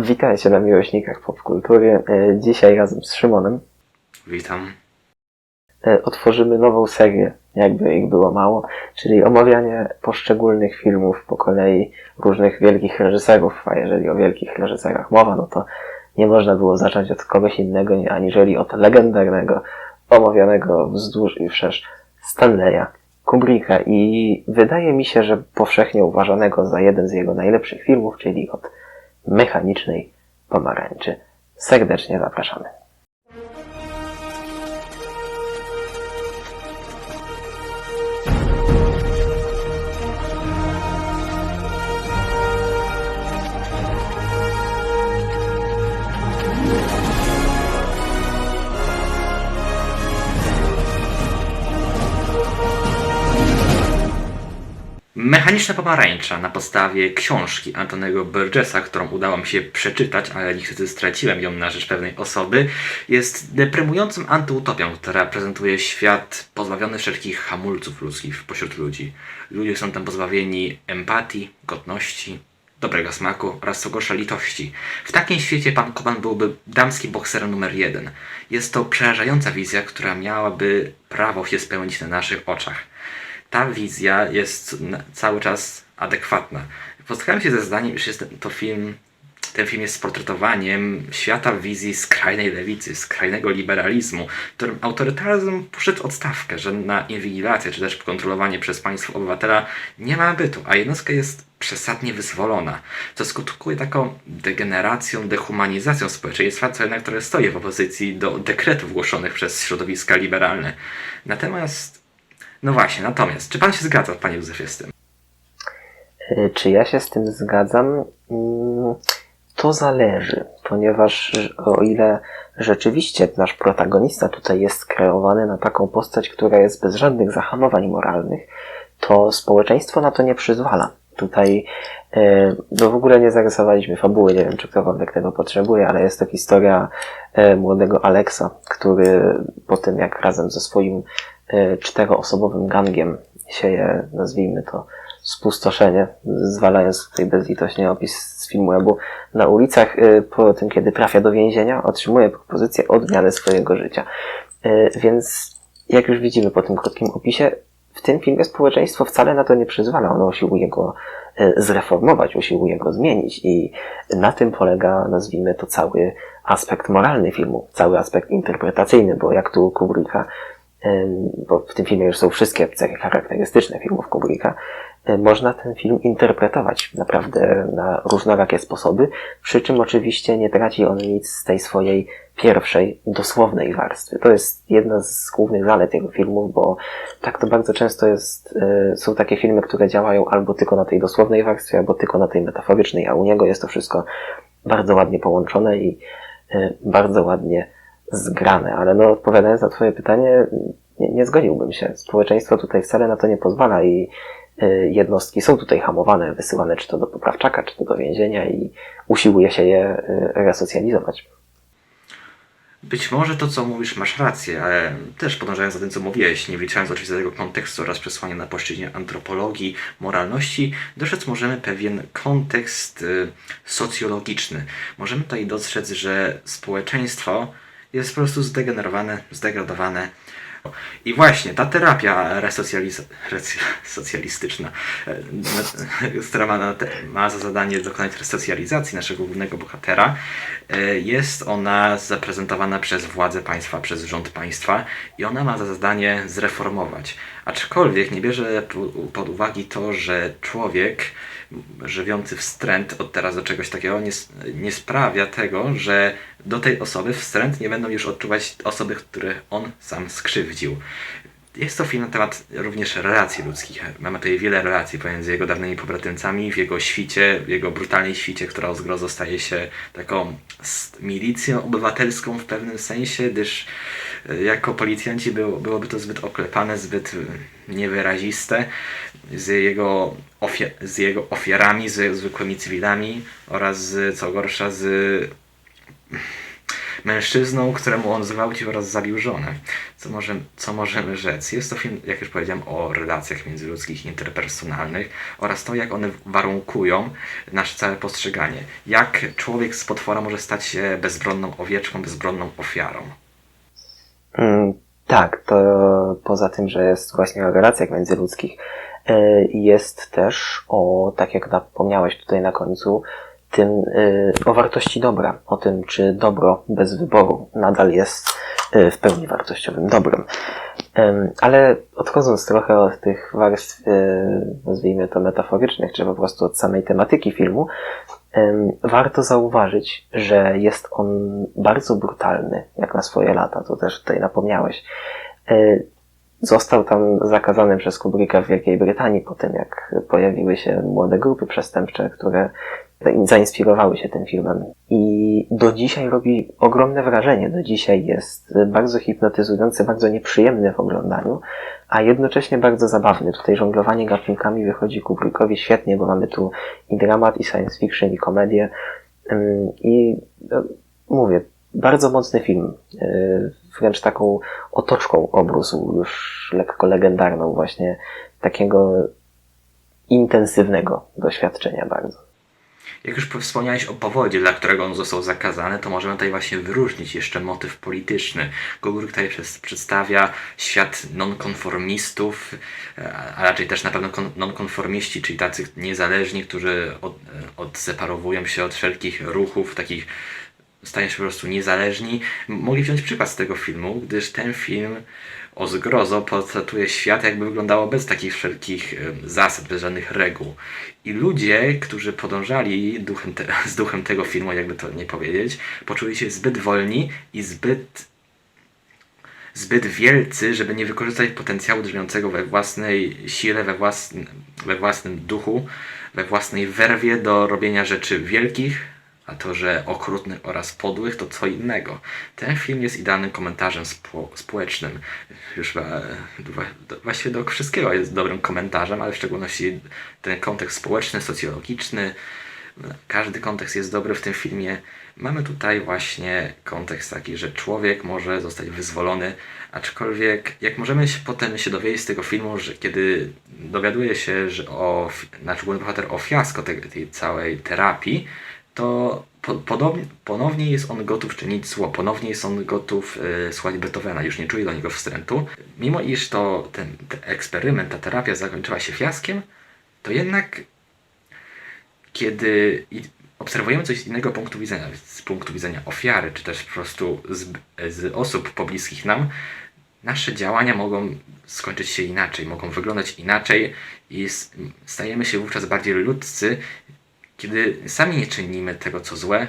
Witajcie na miłośnikach popkultury. E, Dzisiaj razem z Szymonem Witam. e, otworzymy nową serię, jakby ich było mało, czyli omawianie poszczególnych filmów po kolei różnych wielkich reżyserów, a jeżeli o wielkich reżyserach mowa, no to nie można było zacząć od kogoś innego, aniżeli od legendarnego, omawianego wzdłuż i wszerz Stanleya Kubricka i wydaje mi się, że powszechnie uważanego za jeden z jego najlepszych filmów, czyli od mechanicznej pomarańczy. Serdecznie zapraszamy. Mechaniczna pomarańcza na podstawie książki Antonego Burgessa, którą udało mi się przeczytać, ale niestety straciłem ją na rzecz pewnej osoby, jest deprymującą antyutopią, która prezentuje świat pozbawiony wszelkich hamulców ludzkich pośród ludzi. Ludzie są tam pozbawieni empatii, godności, dobrego smaku oraz co gorsza litości. W takim świecie pan Koban byłby damskim bokserem numer jeden. Jest to przerażająca wizja, która miałaby prawo się spełnić na naszych oczach ta wizja jest cały czas adekwatna. Spotkałem się ze zdaniem, iż jest to film, ten film jest portretowaniem świata wizji skrajnej lewicy, skrajnego liberalizmu, w którym autorytaryzm poszedł odstawkę, że na inwigilację czy też kontrolowanie przez państwo obywatela nie ma bytu, a jednostka jest przesadnie wyzwolona, co skutkuje taką degeneracją, dehumanizacją społeczeństwa, co jednak które stoi w opozycji do dekretów głoszonych przez środowiska liberalne. Natomiast no właśnie, natomiast, czy pan się zgadza, panie Józefie, z tym? Y, Czy ja się z tym zgadzam? Mm, To zależy, ponieważ o ile rzeczywiście nasz protagonista tutaj jest kreowany na taką postać, która jest bez żadnych zahamowań moralnych, to społeczeństwo na to nie przyzwala. Tutaj e, no w ogóle nie zarysowaliśmy fabuły, nie wiem czy ktokolwiek tego potrzebuje, ale jest to historia e, młodego Alexa, który po tym jak razem ze swoim e, czteroosobowym gangiem sieje, nazwijmy to, spustoszenie, zwalając tutaj bezlitośnie opis z filmu Ebu na ulicach, y, po tym kiedy trafia do więzienia, otrzymuje propozycję odmiany swojego życia. Y, Więc jak już widzimy po tym krótkim opisie, w tym filmie społeczeństwo wcale na to nie przyzwala. Ono usiłuje go zreformować, usiłuje go zmienić i na tym polega, nazwijmy to, cały aspekt moralny filmu, cały aspekt interpretacyjny, bo jak tu Kubricka bo w tym filmie już są wszystkie cechy charakterystyczne filmów Kubricka, można ten film interpretować naprawdę na różnorakie sposoby, przy czym oczywiście nie traci on nic z tej swojej pierwszej, dosłownej warstwy. To jest jedna z głównych zalet jego filmów, bo tak to bardzo często jest, y, są takie filmy, które działają albo tylko na tej dosłownej warstwie, albo tylko na tej metaforycznej, a u niego jest to wszystko bardzo ładnie połączone i y, bardzo ładnie zgrane, ale no odpowiadając na twoje pytanie, nie, nie zgodziłbym się. Społeczeństwo tutaj wcale na to nie pozwala i y, jednostki są tutaj hamowane, wysyłane czy to do poprawczaka, czy to do więzienia i usiłuje się je y, resocjalizować. Być może to, co mówisz, masz rację, ale też podążając za tym, co mówiłeś, nie wliczając oczywiście tego kontekstu oraz przesłania na płaszczyźnie antropologii, moralności, dostrzec możemy pewien kontekst y, socjologiczny. Możemy tutaj dostrzec, że społeczeństwo jest po prostu zdegenerowane, zdegradowane. I właśnie ta terapia resocjaliz- recy- socjalistyczna, e, która ma, te, ma za zadanie dokonać resocjalizacji naszego głównego bohatera, e, jest ona zaprezentowana przez władze państwa, przez rząd państwa i ona ma za zadanie zreformować. Aczkolwiek nie bierze po- pod uwagi to, że człowiek żywiący wstręt od teraz do czegoś takiego nie, nie sprawia tego, że do tej osoby wstręt nie będą już odczuwać osoby, które on sam skrzywdził. Jest to film na temat również relacji ludzkich. Mamy tutaj wiele relacji pomiędzy jego dawnymi pobratymcami, w jego świcie, w jego brutalnej świcie, która o zgrozo staje się taką milicją obywatelską w pewnym sensie, gdyż jako policjanci było, byłoby to zbyt oklepane, zbyt e, niewyraziste z jego, ofia- z jego ofiarami, z zwykłymi cywilami oraz z, co gorsza z mężczyzną, któremu on zgwałcił oraz zabił żonę. Co, może, co możemy rzec? Jest to film, jak już powiedziałem, o relacjach międzyludzkich, interpersonalnych oraz to, jak one warunkują nasze całe postrzeganie. Jak człowiek z potwora może stać się bezbronną owieczką, bezbronną ofiarą. Mm, tak, to poza tym, że jest właśnie o relacjach międzyludzkich, y, jest też o, tak jak napomniałeś tutaj na końcu, tym y, o wartości dobra, o tym, czy dobro bez wyboru nadal jest w pełni wartościowym dobrem. Ym, Ale odchodząc trochę od tych warstw, y, nazwijmy to metaforycznych, czy po prostu od samej tematyki filmu, warto zauważyć, że jest on bardzo brutalny, jak na swoje lata, to też tutaj napomniałeś. Y, Został tam zakazany przez Kubricka w Wielkiej Brytanii po tym, jak pojawiły się młode grupy przestępcze, które zainspirowały się tym filmem. I do dzisiaj robi ogromne wrażenie. Do dzisiaj jest bardzo hipnotyzujący, bardzo nieprzyjemny w oglądaniu, a jednocześnie bardzo zabawny. Tutaj żonglowanie gatunkami wychodzi Kubrickowi świetnie, bo mamy tu i dramat, i science fiction, i komedię. I no, mówię, bardzo mocny film. Wręcz taką otoczką obrósł, już lekko legendarną, właśnie takiego intensywnego doświadczenia bardzo. Jak już wspomniałeś o powodzie, dla którego on został zakazany, to możemy tutaj właśnie wyróżnić jeszcze motyw polityczny. Kubrick tutaj przedstawia świat nonkonformistów, e, a raczej też na pewno kon- nonkonformiści, czyli tacy niezależni, którzy e, odseparowują się od wszelkich ruchów, takich stają się po prostu niezależni. Mogli wziąć przykład z tego filmu, gdyż ten film o zgrozo portretuje świat, jakby wyglądało bez takich wszelkich zasad, bez żadnych reguł. I ludzie, którzy podążali duchem te, z duchem tego filmu, jakby to nie powiedzieć, poczuli się zbyt wolni i zbyt zbyt wielcy, żeby nie wykorzystać potencjału drzemiącego we własnej sile, we, we własnym duchu, we własnej werwie do robienia rzeczy wielkich, a to, że okrutnych oraz podłych, to co innego. Ten film jest idealnym komentarzem spo, społecznym. Już do- właściwie do wszystkiego jest dobrym komentarzem, ale w szczególności ten kontekst społeczny, socjologiczny, każdy kontekst jest dobry w tym filmie. Mamy tutaj właśnie kontekst taki, że człowiek może zostać wyzwolony, aczkolwiek jak możemy się potem się dowiedzieć z tego filmu, że kiedy dowiaduje się, że o, znaczy główny bohater o fiasko tej, tej całej terapii, to po, podobnie, ponownie jest on gotów czynić zło, ponownie jest on gotów e, słuchać Beethovena, już nie czuje do niego wstrętu. Mimo iż to ten, ten eksperyment, ta terapia zakończyła się fiaskiem, to jednak kiedy obserwujemy coś z innego punktu widzenia, z punktu widzenia ofiary, czy też po prostu z, z osób pobliskich nam, nasze działania mogą skończyć się inaczej, mogą wyglądać inaczej i stajemy się wówczas bardziej ludzcy, kiedy sami nie czynimy tego, co złe,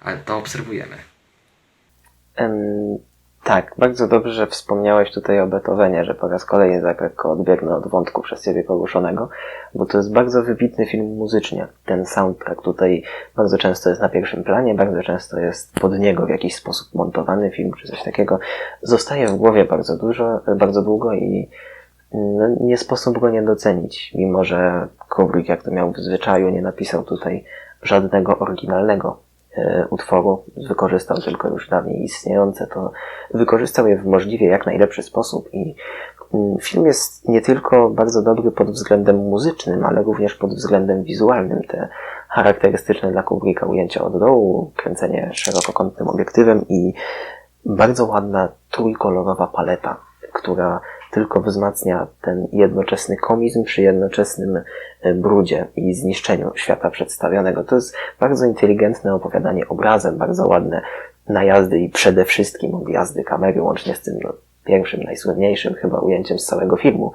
ale to obserwujemy. Em, tak, bardzo dobrze, że wspomniałeś tutaj o Beethovenie, że po raz kolejny tak lekko odbiegnę od wątku przez Ciebie poruszonego, bo to jest bardzo wybitny film muzycznie. Ten soundtrack tutaj bardzo często jest na pierwszym planie, bardzo często jest pod niego w jakiś sposób montowany film czy coś takiego. Zostaje w głowie bardzo dużo, bardzo długo i no, nie sposób go nie docenić, mimo że Kubrick, jak to miał w zwyczaju, nie napisał tutaj żadnego oryginalnego e, utworu, wykorzystał tylko już dawniej istniejące, to wykorzystał je w możliwie jak najlepszy sposób i mm, film jest nie tylko bardzo dobry pod względem muzycznym, ale również pod względem wizualnym. Te charakterystyczne dla Kubricka ujęcia od dołu, kręcenie szerokokątnym obiektywem i bardzo ładna trójkolorowa paleta, która tylko wzmacnia ten jednoczesny komizm przy jednoczesnym e, brudzie i zniszczeniu świata przedstawionego. To jest bardzo inteligentne opowiadanie obrazem, bardzo ładne najazdy i przede wszystkim odjazdy kamery, łącznie z tym no, pierwszym, najsłynniejszym chyba ujęciem z całego filmu,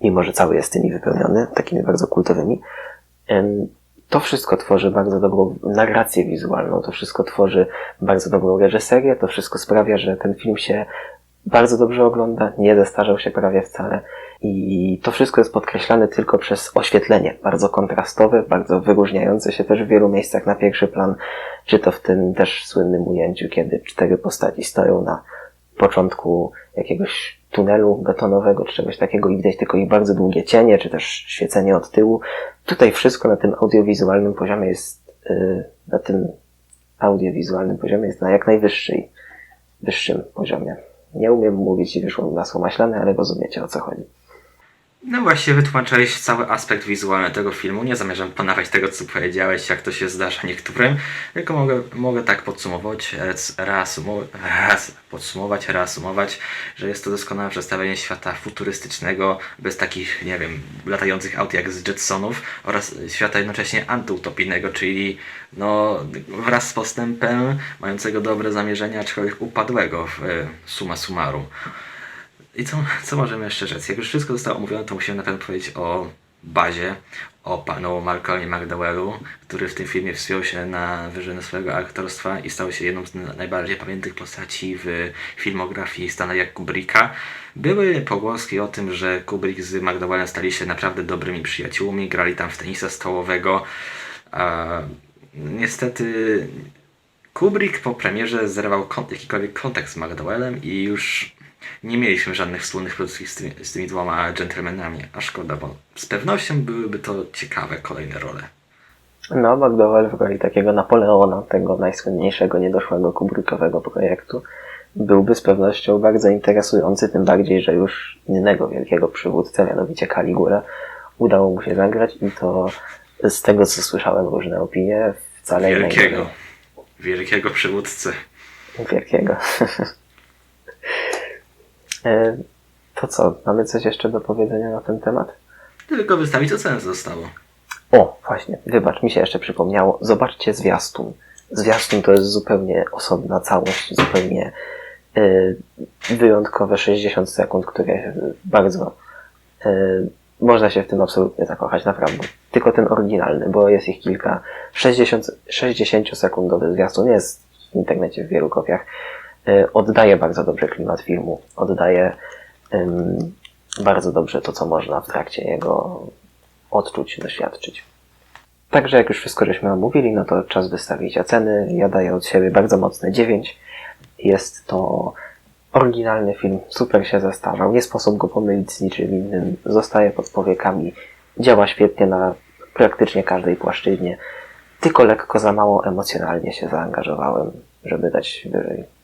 mimo że cały jest tymi wypełniony, takimi bardzo kultowymi. To wszystko tworzy bardzo dobrą narrację wizualną, to wszystko tworzy bardzo dobrą reżyserię, to wszystko sprawia, że ten film się bardzo dobrze ogląda, nie zestarzał się prawie wcale i to wszystko jest podkreślane tylko przez oświetlenie, bardzo kontrastowe, bardzo wyróżniające się też w wielu miejscach na pierwszy plan, czy to w tym też słynnym ujęciu, kiedy cztery postaci stoją na początku jakiegoś tunelu betonowego, czy czegoś takiego i widać tylko ich bardzo długie cienie, czy też świecenie od tyłu. Tutaj wszystko na tym audiowizualnym poziomie jest yy, na tym audiowizualnym poziomie jest na jak najwyższej, wyższym poziomie. Nie umiem mówić i wyszło mi masło maślane, ale rozumiecie o co chodzi. No właśnie, wytłumaczyłeś cały aspekt wizualny tego filmu. Nie zamierzam ponawiać tego, co powiedziałeś, jak to się zdarza niektórym, tylko mogę, mogę tak podsumować, reasumo- raz, podsumować, reasumować, że jest to doskonałe przedstawienie świata futurystycznego, bez takich, nie wiem, latających aut jak z Jetsonów oraz świata jednocześnie antyutopijnego, czyli no, wraz z postępem mającego dobre zamierzenia, aczkolwiek upadłego w e, summa summarum. I co, co możemy jeszcze rzec? Jak już wszystko zostało omówione, to musimy na pewno powiedzieć o bazie, o panu Malcolmie McDowellu, który w tym filmie wspiął się na wyżyny swojego aktorstwa i stał się jedną z na- najbardziej pamiętnych postaci w filmografii Stanleya Kubricka. Były pogłoski o tym, że Kubrick z McDowellem stali się naprawdę dobrymi przyjaciółmi, grali tam w tenisa stołowego. A, niestety Kubrick po premierze zerwał jakikolwiek kontakt z McDowellem i już nie mieliśmy żadnych wspólnych produkcji z tymi, z tymi dwoma dżentelmenami, a szkoda, bo z pewnością byłyby to ciekawe kolejne role. No, McDowell w roli takiego Napoleona, tego najsłynniejszego, niedoszłego Kubrickowego projektu, byłby z pewnością bardzo interesujący, tym bardziej, że już innego wielkiego przywódcę, mianowicie Caligulę, udało mu się zagrać i to z tego, co słyszałem różne opinie, wcale Wielkiego, wielkiego przywódcę. Wielkiego. E, to co, mamy coś jeszcze do powiedzenia na ten temat? Tylko wystawić ocenę zostało. O, właśnie, wybacz, mi się jeszcze przypomniało. Zobaczcie zwiastun. Zwiastun to jest zupełnie osobna całość, zupełnie y, wyjątkowe 60 sekund, które bardzo y, można się w tym absolutnie zakochać, naprawdę. Tylko ten oryginalny, bo jest ich kilka. 60, 60-sekundowy zwiastun jest w internecie w wielu kopiach. Y, oddaje bardzo dobrze klimat filmu, oddaje bardzo dobrze to, co można w trakcie jego odczuć, doświadczyć. Także jak już wszystko żeśmy omówili, no to czas wystawić oceny. Ja daję od siebie bardzo mocne 9. Jest to oryginalny film, super się zestarzał, nie sposób go pomylić z niczym innym, zostaje pod powiekami, działa świetnie na praktycznie każdej płaszczyźnie, tylko lekko za mało emocjonalnie się zaangażowałem, żeby dać wyżej.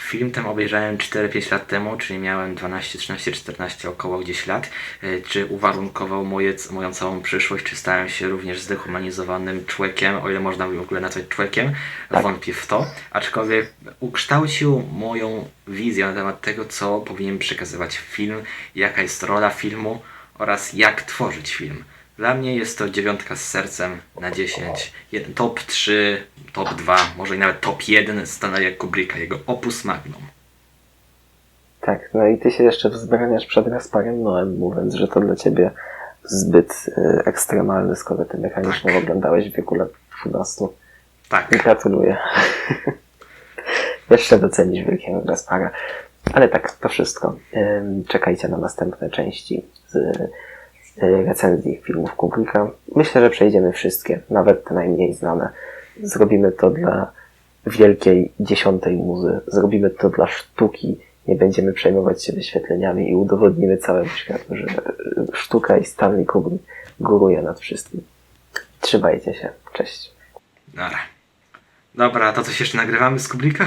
Film ten obejrzałem 4-5 lat temu, czyli miałem 12, 13, 14 około gdzieś lat. E, Czy uwarunkował moje, moją całą przyszłość, czy stałem się również zdehumanizowanym człowiekiem, o ile można w ogóle nazwać człowiekiem? Tak. Wątpię w to. Aczkolwiek ukształcił moją wizję na temat tego, co powinien przekazywać film, jaka jest rola filmu oraz jak tworzyć film. Dla mnie jest to dziewiątka z sercem na 10. Jeden- Top 3, top 2, może i nawet top 1 Stanleya Kubricka, jego opus magnum. Tak, no i ty się jeszcze wzbraniasz przed Gasparem Noem, mówiąc, że to dla ciebie zbyt y, ekstremalne, skoro ty mechanicznie oglądałeś w wieku lat 12. Tak, Gratuluję. Jeszcze docenisz wielkiego Gaspara. Ale tak, to wszystko. Czekajcie na następne części z y, recenzji filmów Kubricka. Myślę, że przejdziemy wszystkie, nawet te najmniej znane. Zrobimy to dla wielkiej dziesiątej muzy. Zrobimy to dla sztuki. Nie będziemy przejmować się wyświetleniami i udowodnimy całemu światu, że y, sztuka i Stanley Kubrick góruje nad wszystkim. Trzymajcie się. Cześć. dobra. Dobra, to coś jeszcze nagrywamy z Kubricka?